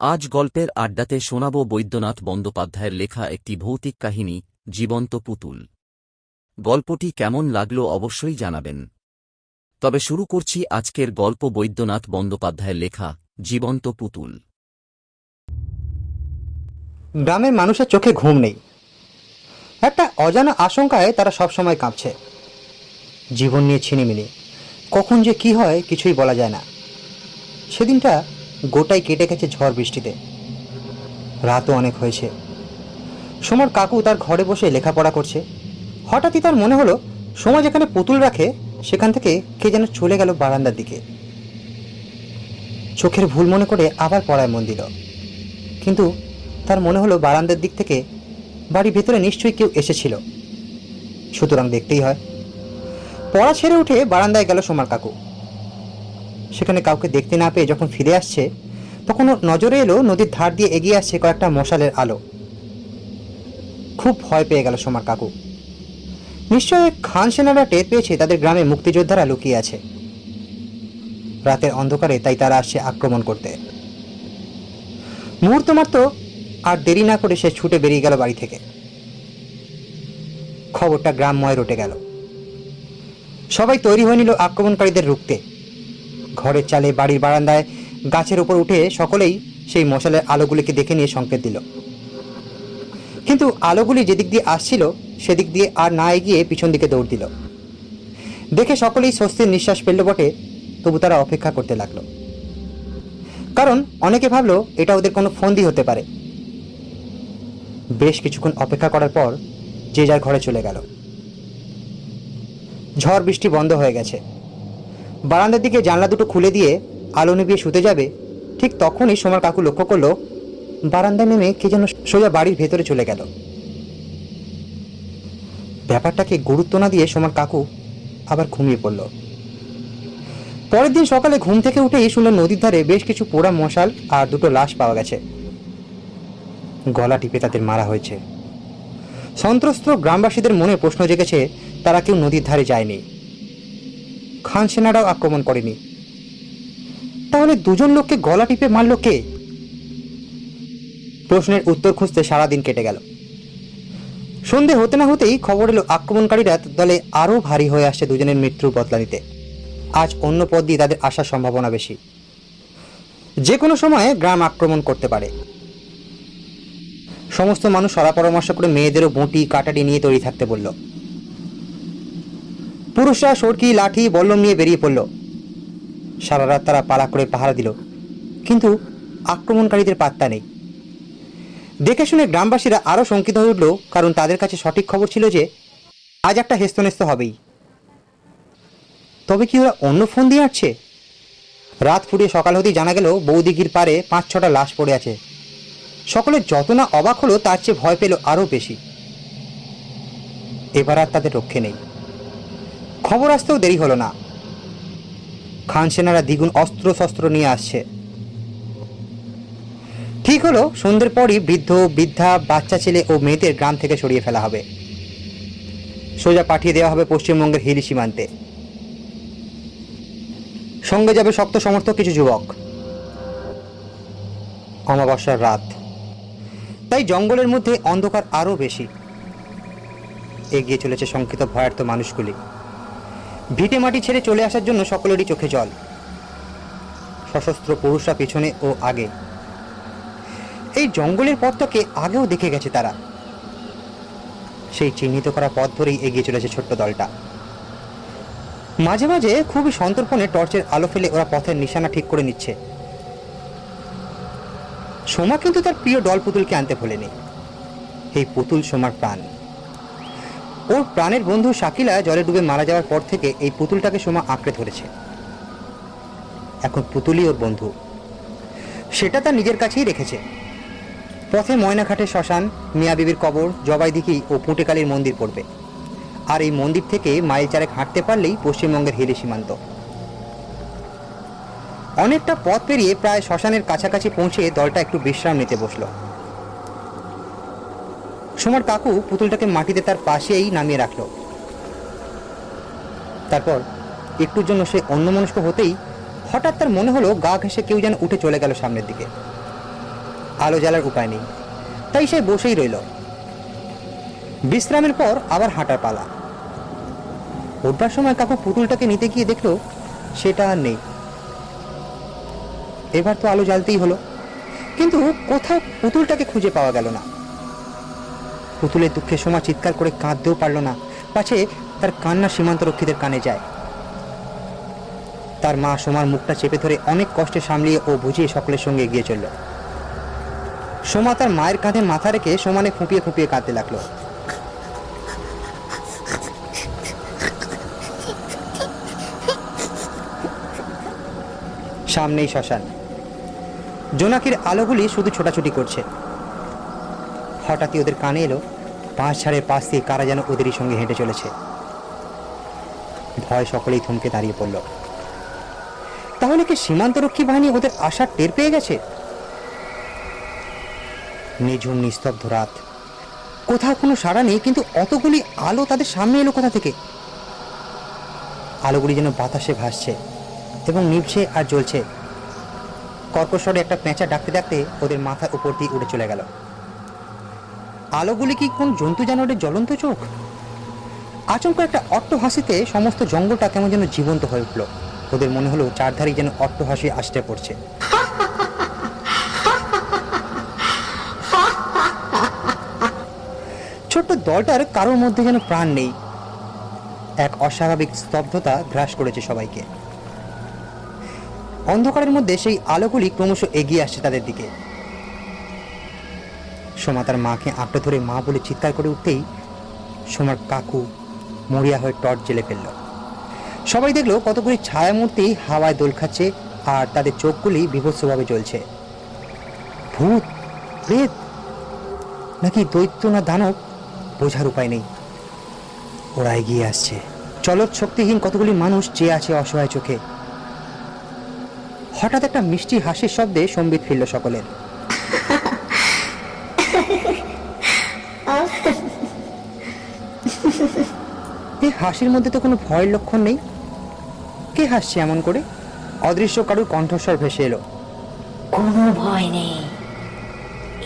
আজ গল্পের আড্ডাতে শোনাব বৈদ্যনাথ বন্দ্যোপাধ্যায়ের লেখা একটি ভৌতিক কাহিনী, জীবন্ত পুতুল। গল্পটি কেমন লাগল অবশ্যই জানাবেন। তবে শুরু করছি আজকের গল্প বৈদ্যনাথ বন্দ্যোপাধ্যায়ের লেখা, জীবন্ত পুতুল। গ্রামের মানুষের চোখে ঘুম নেই। একটা অজানা আশঙ্কায় তারা সবসময় কাঁপছে। জীবন নিয়ে ছিনিমিনি। কখন যে কি হয় কিছুই বলা যায় না। সেদিনটা গোটাই কেটে গেছে ঝড় বৃষ্টিতে। রাতও অনেক হয়েছে। সোমার কাকু তার ঘরে বসে লেখাপড়া করছে। হঠাৎই তার মনে হলো, সোমা যেখানে পুতুল রাখে, সেখান থেকে কে যেন চলে গেল বারান্দার দিকে। চোখের ভুল মনে করে আবার পড়ায় মন দিল। কিন্তু তার মনে হলো বারান্দার দিক থেকে বাড়ির ভেতরে নিশ্চয়ই কেউ এসেছিল। সুতরাং দেখতেই হয়। পড়া ছেড়ে উঠে বারান্দায় গেল সোমার কাকু। সেখানে কাউকে দেখতে না পেয়ে যখন ফিরে আসছে তখন ওর নজরে এলো নদীর ধার দিয়ে এগিয়ে আসছে কয়েকটা মশালের আলো। খুব ভয় পেয়ে গেল সোমার কাকু। নিশ্চয় খান সেনারা টের পেয়েছে তাদের গ্রামে মুক্তিযোদ্ধারা লুকিয়ে আছে। রাতের অন্ধকারে তাই তারা আসছে আক্রমণ করতে। মুহূর্ত মাত্র আর দেরি না করে সে ছুটে বেরিয়ে গেল বাড়ি থেকে। খবরটা গ্রামময় রটে গেল। সবাই তৈরি হয়ে নিল আক্রমণকারীদের রুখতে। ঘরের চালে বাড়ির বারান্দায় গাছের উপর উঠে সকলেই সেই মশালের আলোগুলিকে দেখে নিয়ে সংকেত দিল। কিন্তু আলোগুলি যেদিক দিয়ে আসছিল, সেদিক দিয়ে আর না এগিয়ে পিছন দিকে দৌড় দিল। দেখে সকলেই স্বস্তির নিঃশ্বাস ফেলল বটে, তবু তারা অপেক্ষা করতে লাগল। কারণ অনেকে ভাবলো, এটা ওদের কোনো ফন্দি হতে পারে। বেশ কিছুক্ষণ অপেক্ষা করার পর যে যার ঘরে চলে গেল। ঝড় বৃষ্টি বন্ধ হয়ে গেছে। বারান্দার দিকে জানলা দুটো খুলে দিয়ে আলো নিভিয়ে শুতে যাবে, ঠিক তখনই সোমার কাকু লক্ষ্য করল, বারান্দায় নেমে কে যেন সোজা বাড়ির ভেতরে চলে গেল। ব্যাপারটাকে গুরুত্ব না দিয়ে সোমার কাকু আবার ঘুমিয়ে পড়ল। পরের দিন সকালে ঘুম থেকে উঠেই শুনল নদীর ধারে বেশ কিছু পোড়া মশাল আর দুটো লাশ পাওয়া গেছে। গলা টিপে তাদের মারা হয়েছে। সন্ত্রস্ত গ্রামবাসীদের মনে প্রশ্ন জেগেছে, তারা কেউ নদীর ধারে যায়নি। খান সেনারাও আক্রমণ করেনি। তাহলে দুজন লোককে গলা টিপে মারল কে? প্রশ্নের উত্তর খুঁজতে সারাদিন কেটে গেল। সন্ধে হতে না হতেই খবর এলো, আক্রমণকারীরা দলে আরও ভারী হয়ে আসছে দুজনের মৃত্যুর বদলা নিতে। আজ অন্য পথ দিয়ে তাদের আসার সম্ভাবনা বেশি। যে কোনো সময়ে গ্রাম আক্রমণ করতে পারে। সমস্ত মানুষ সরা পরামর্শ করে মেয়েদেরও বঁটি, কাটাটি নিয়ে তৈরি থাকতে বলল। পুরুষরা সরকি, লাঠি, বল্লম নিয়ে বেরিয়ে পড়ল। সারা রাত তারা পালা করে পাহারা দিল। কিন্তু আক্রমণকারীদের পাত্তা নেই। দেখে শুনে গ্রামবাসীরা আরও শঙ্কিত হয়ে উঠল, কারণ তাদের কাছে সঠিক খবর ছিল যে আজ একটা হেস্তনেস্ত হবেই। তবে কি ওরা অন্য ফোন দিয়ে আসছে রাত ফুরিয়ে সকাল হতেই জানা গেল বৌদিঘির পারে পাঁচ ছটা লাশ পড়ে আছে। সকলে যত না অবাক হলো, তার চেয়ে ভয় পেল আরও বেশি। এবার আর তাদের রক্ষে নেই। খবর আসতেও দেরি হলো না। খান সেনারা দ্বিগুণ অস্ত্র শস্ত্র নিয়ে আসছে। ঠিক হলো, সন্ধ্যের পরই বৃদ্ধ, বৃদ্ধা, বাচ্চা ছেলে ও মেয়েদের গ্রাম থেকে সরিয়ে ফেলা হবে। সোজা পাঠিয়ে দেওয়া হবে পশ্চিমবঙ্গের হিলি সীমান্তে। সঙ্গে যাবে শক্ত সমর্থক কিছু যুবক। অমাবস্যার রাত। তাই জঙ্গলের মধ্যে অন্ধকার আরও বেশি। এগিয়ে চলেছে শঙ্কিত ভয়ার্থ মানুষগুলি। ভিটে মাটি ছেড়ে চলে আসার জন্য সকলেরই চোখে জল। সশস্ত্র পুরুষরা পেছনে ও আগে। এই জঙ্গলের পথটাকে আগেও দেখে গেছে তারা। সেই চিহ্নিত করা পথ ধরেই এগিয়ে চলেছে ছোট্ট দলটা। মাঝে মাঝে খুবই সন্তর্পণে টর্চের আলো ফেলে ওরা পথের নিশানা ঠিক করে নিচ্ছে। সোমা কিন্তু তার প্রিয় ডল পুতুলকে আনতে ভোলেনি। এই পুতুল সোমার প্রাণ। ওর প্রাণের বন্ধু শাকিলা জলে ডুবে মারা যাওয়ার পর থেকে এই পুতুলটাকে সোমা আঁকড়ে ধরেছে। এখন পুতুলই ওর বন্ধু। সেটা তার নিজের কাছেই রেখেছে। পথে ময়নাঘাটে শ্মশান, মিয়া বিবির কবর জবাইদিঘি ও পুঁটেকালীর মন্দির পড়বে। আর এই মন্দির থেকে মাইল চারেক হাঁটতে পারলেই পশ্চিমবঙ্গের হিলি সীমান্ত। অনেকটা পথ পেরিয়ে প্রায় শ্মশানের কাছাকাছি পৌঁছে দলটা একটু বিশ্রাম নিতে বসল। সোমার কাকু পুতুলটাকে মাটিতে তার পাশেই নামিয়ে রাখল। তারপর একটুর জন্য সে অন্যমনস্ক হতেই হঠাৎ তার মনে হলো গা ঘেঁষে কেউ যেন উঠে চলে গেল সামনের দিকে। আলো জ্বালার উপায় নেই। তাই সে বসেই রইল। বিশ্রামের পর আবার হাঁটার পালা। উঠবার সময় কাকু পুতুলটাকে নিতে গিয়ে দেখল সেটা আর নেই। এবার তো আলো জ্বালতেই হলো। কিন্তু কোথাও পুতুলটাকে খুঁজে পাওয়া গেল না। পুতুলের দুঃখে সোমা চিৎকার করে কাঁদতেও পারল না। পাছে তার কান্না সীমান্তরক্ষীদের কানে যায়। তার মা সোমার মুখটা চেপে ধরে অনেক কষ্টে সামলিয়ে ও বুঝিয়ে সকলের সঙ্গে এগিয়ে চলল। সোমা তার মায়ের কাঁধে মাথা রেখে সমানে ফুঁপিয়ে ফুঁপিয়ে কাঁদতে লাগল। সামনেই শ্মশান। জোনাকির আলোগুলি শুধু ছোটাছুটি করছে। হঠাৎই ওদের কানে এলো, পাঁচ ছাড়ের পাশ দিয়ে কারা যেন ওদেরই সঙ্গে হেঁটে চলেছে। ভয় সকলেই থমকে দাঁড়িয়ে পড়ল। তাহলে কি সীমান্তরক্ষী বাহিনী ওদের আশা টের পেয়ে গেছে? নিঝুম, নিস্তব্ধ রাত। কোথাও কোনো সাড়া নেই, কিন্তু অতগুলি আলো তাদের সামনে এলো কোথা থেকে? আলোগুলি যেন বাতাসে ভাসছে এবং নিভছে আর জ্বলছে। কর্কশ্বরে একটা পেঁচা ডাকতে ডাকতে ওদের মাথার উপর দিয়ে উড়ে চলে গেল। আলোগুলি কি কোন জন্তু জানোয়ারের জ্বলন্ত চোখ? আচমকা একটা অট্ট হাসিতে সমস্ত জঙ্গলটা কেমন যেন জীবন্ত হয়ে উঠল। ওদের মনে হলো চারধারি যেন অট্ট হাসি আসতে পড়ছে। ছোট্ট দলটার কারোর মধ্যে যেন প্রাণ নেই। এক অস্বাভাবিক স্তব্ধতা গ্রাস করেছে সবাইকে। অন্ধকারের মধ্যে সেই আলোগুলি ক্রমশ এগিয়ে আসছে তাদের দিকে। সোমা তার মাকে আঁকড়ে ধরে মা বলে চিৎকার করে উঠতেই সোমার কাকু মরিয়া হয়ে টর্চ জেলে ফেলল। সবাই দেখল কতগুলি ছায়ামূর্তি হাওয়ায় দোল খাচ্ছে আর তাদের চোখগুলি বিভৎসভাবে জ্বলছে। ভূত, প্রেত, নাকি দৈত্য না দানব বোঝার উপায় নেই। ওরা এগিয়ে আসছে। চলত শক্তিহীন কতগুলি মানুষ চেয়ে আছে অসহায় চোখে। হঠাৎ একটা মিষ্টি হাসির শব্দে সম্বিত ফিরল সকলের। হাসির মধ্যে তো কোনো ভয়ের লক্ষণ নেই। কে হাসছে এমন করে? অদৃশ্য কারুর কণ্ঠস্বর ভেসে এলো। কোনো ভয় নেই।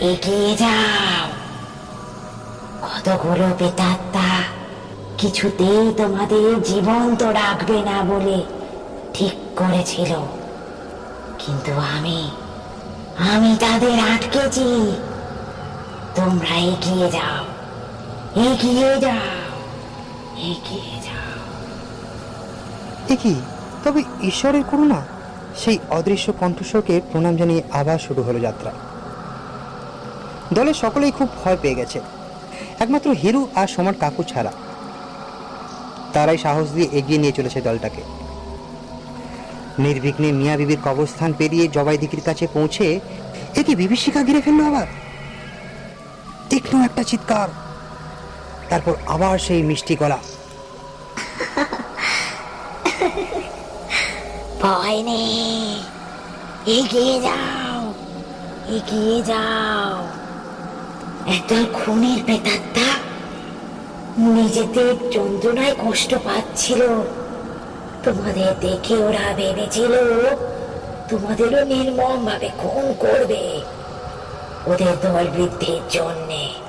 এগিয়ে যাও। কতগুলো পেতাত্তা কিছুতেই তোমাদের জীবন্ত রাখবে না বলে ঠিক করেছিল। কিন্তু আমি আমি তাদের আটকেছি। তোমরা এগিয়ে যাও। এগিয়ে যাও। এগিয়ে যাও। তবে ঈশ্বরের করুণা? সেই অদৃশ্য কণ্ঠস্বরকে প্রণাম জানিয়ে আবার শুরু হলো যাত্রা। দলের সকলেই খুব ভয় পেয়ে গেছে। একমাত্র হিরু আর সমার কাকু ছাড়া। তারাই সাহস দিয়ে এগিয়ে নিয়ে চলেছে দলটাকে। নির্বিঘ্নে মিয়া বিবির কবরস্থান পেরিয়ে জবাই দিকির কাছে পৌঁছে এ কি বিভীষিকা ঘিরে ফেলল আবার। তীক্ষ্ণ একটা চিৎকার। তারপর আবার সেই মিষ্টি গলা। ভয় নেই। এগিয়ে যাও। এগিয়ে যাও। একদল খুনের পেতাত্তা নিজেদের যন্ত্রণায় কষ্ট পাচ্ছিল। তোমাদের দেখে ওরা ভেবেছিল তোমাদেরও নির্মম ভাবে খুন করবে। ওদের দল বৃদ্ধির জন্যে।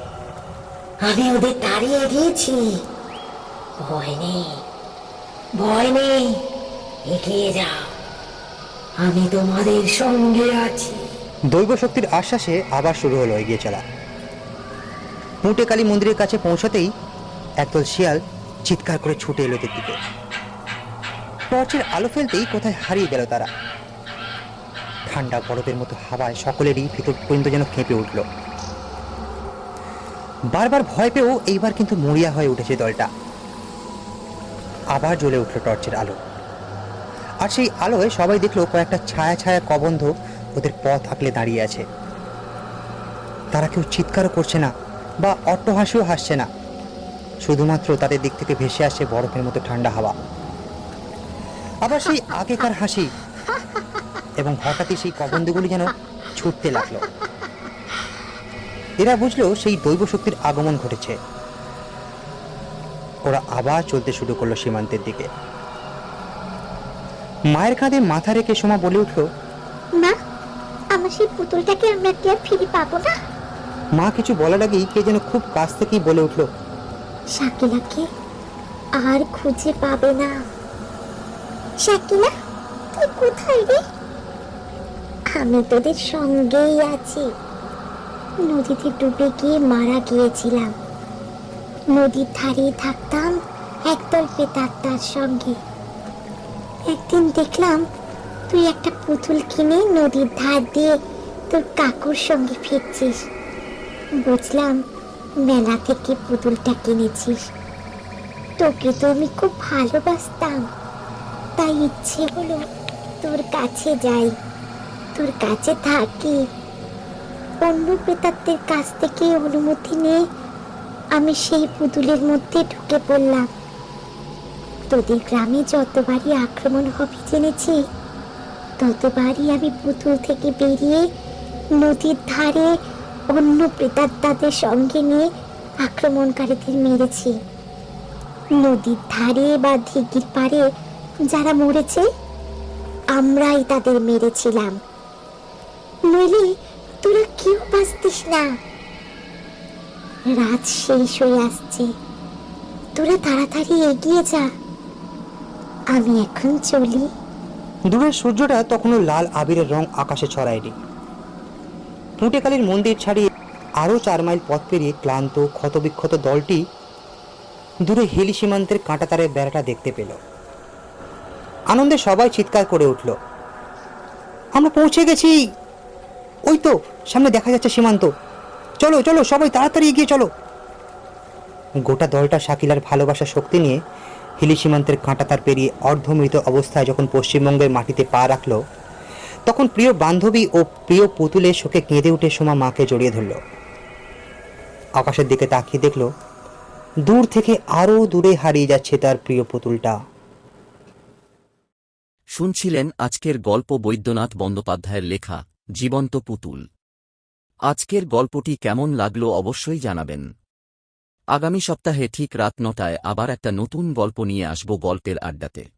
আমি ওদের তাড়িয়ে দিয়েছি। ভয় নেই ভয় নেই, এগিয়ে যাও। আমি তোমাদের সঙ্গে আছি। দৈব শক্তির আশ্বাসে আবার শুরু হলো এগিয়ে চলা। মুটে কালী মন্দিরের কাছে পৌঁছাতেই একদল শিয়াল চিৎকার করে ছুটে এলো এদের দিকে। টর্চের আলো ফেলতেই কোথায় হারিয়ে গেল তারা। ঠান্ডা বরফের মতো হাওয়ায় সকলেরই ভিতর পর্যন্ত যেন কেঁপে উঠল। বারবার ভয় পেয়েও এইবার কিন্তু মরিয়া হয়ে উঠেছে দলটা। আবার জ্বলে উঠল টর্চের আলো। আর সেই আলোয় সবাই দেখল কয়েকটা ছায়া ছায়া কবন্ধ ওদের পথ আঁকলে দাঁড়িয়ে আছে। তারা কেউ চিৎকারও করছে না বা অট্টহাসিও হাসছে না। শুধুমাত্র তাদের দিক থেকে ভেসে আসছে বরফের মতো ঠান্ডা হাওয়া। আবার সেই আগেকার হাসি এবং হঠাৎই সেই কবন্ধগুলি যেন ছুটতে লাগল। এরা বুঝলো সেই দৈব শক্তির আগমন ঘটেছে। ওরা আবার চলতে শুরু করল সীমান্তের দিকে। মায়ের কাঁধে মাথা রেখে সোমা বলে উঠল মা আমার সেই পুতুলটাকে আমরা কি আর ফিরে পাবো না? মা কিছু বলার আগেই কে যেন খুব কাছ থেকেই বলে উঠল শাকিলাকে আর খুঁজে পাবে না। শাকিলা তুই কোথায় রে? আমি তোদের সঙ্গেই আছি। নদীতে ডুবে গিয়ে মারা গিয়েছিলাম। নদীর ধারে থাকতাম একদল প্রেতাত্মার সঙ্গে। একদিন দেখলাম তুই একটা পুতুল কিনে নদীর ধার দিয়ে তোর কাকুর সঙ্গে ফিরছিস। বুঝলাম মেলা থেকে পুতুলটা কিনেছিস। তোকে তো আমি খুব ভালোবাসতাম। তাই ইচ্ছে হলো তোর কাছে যাই। তোর কাছে থাকি। অন্য প্রেতাত্মের কাছ থেকে অনুমতি নিয়ে আমি সেই পুতুলের মধ্যে ঢুকে পড়লাম। তোদের গ্রামে যতবারই আক্রমণ হবে জেনেছি, ততবারই আমি পুতুল থেকে বেরিয়ে নদীর ধারে অন্য প্রেতাত্মাদের সঙ্গে নিয়ে আক্রমণকারীদের মেরেছি। নদীর ধারে বা দিঘির পাড়ে যারা মরেছে, আমরাই তাদের মেরেছিলাম। নইলে তোরা কেউ বাঁচতিস না। রাত শেষ হয়ে আসছে। তোরা তাড়াতাড়ি এগিয়ে যা। আমি এখন চলি। দূরের সূর্যটা তখনও লাল আবিরের রং আকাশে ছড়ায়নি। পুঁটেকালীর মন্দির ছাড়িয়ে আরও চার মাইল পথ পেরিয়ে ক্লান্ত, ক্ষতবিক্ষত দলটি দূরে হিলি সীমান্তের কাঁটাতারের বেড়াটা দেখতে পেল। আনন্দে সবাই চিৎকার করে উঠল, আমরা পৌঁছে গেছি! ওই তো, সামনে দেখা যাচ্ছে সীমান্ত। চলো চলো, সবাই তাড়াতাড়ি এগিয়ে চলো। গোটা দলটা শাকিলার ভালোবাসা শক্তি নিয়ে হিলি সীমান্তের কাঁটাতার পেরিয়ে অর্ধমৃত অবস্থায় যখন পশ্চিমবঙ্গের মাটিতে পা রাখল, তখন প্রিয় বান্ধবী ও প্রিয় পুতুলের শোকে কেঁদে উঠে সোমা মাকে জড়িয়ে ধরল। আকাশের দিকে তাকিয়ে দেখল, দূর থেকে আরও দূরে হারিয়ে যাচ্ছে তার প্রিয় পুতুলটা। শুনছিলেন আজকের গল্প বৈদ্যনাথ বন্দ্যোপাধ্যায়ের লেখা জীবন্ত পুতুল। আজকের গল্পটি কেমন লাগল অবশ্যই জানাবেন। আগামী সপ্তাহে ঠিক রাত নটায় আবার একটা নতুন গল্প নিয়ে আসব গল্পের আড্ডাতে।